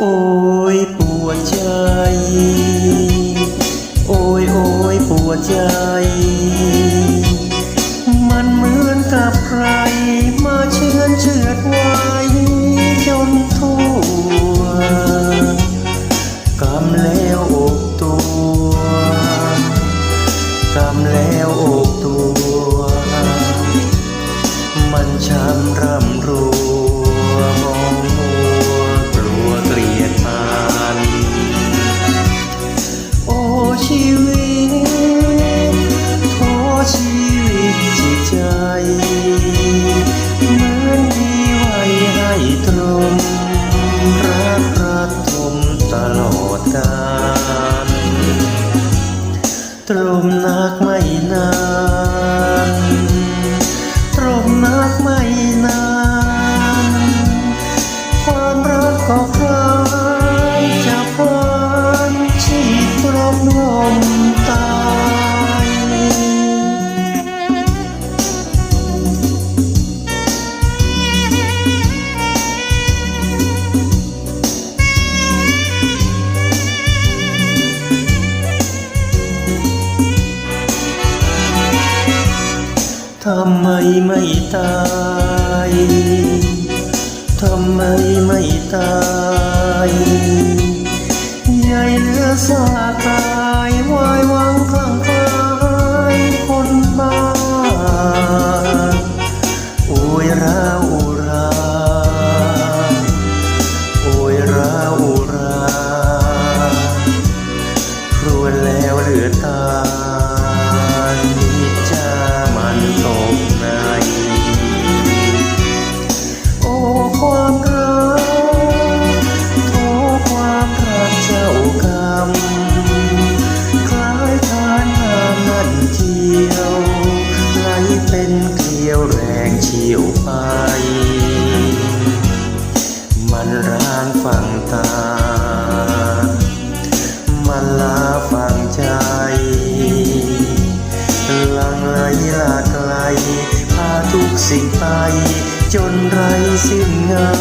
โอ้ยปวดใจ โอ้ยโอ้ยปวดใจ มันเหมือนกับใคร มาเชือนเชือดไว้จนทั่วกำแล้วอกตัวกำแล้วอกตัว มันช้ำร่ำรั ดกาลตรมนักไม่นานตรมนักไม่นาน ความรักก็คลายจะพันชีพรมลม ทำไมไม่ตาย ทำไมไม่ตายใหญ่เหลือสากายวายวังข้างกายคนบ้าโอ้ยราอุราโอ้ยราอุราครวญแล้วเหลือตา ยวไหลเป็นเกลียวแรงเชี่ยวไป มันร้างฝังตา มันลาฝังใจลังไหลลาไกลพาทุกสิ่งไป จนไรสิ้นเงา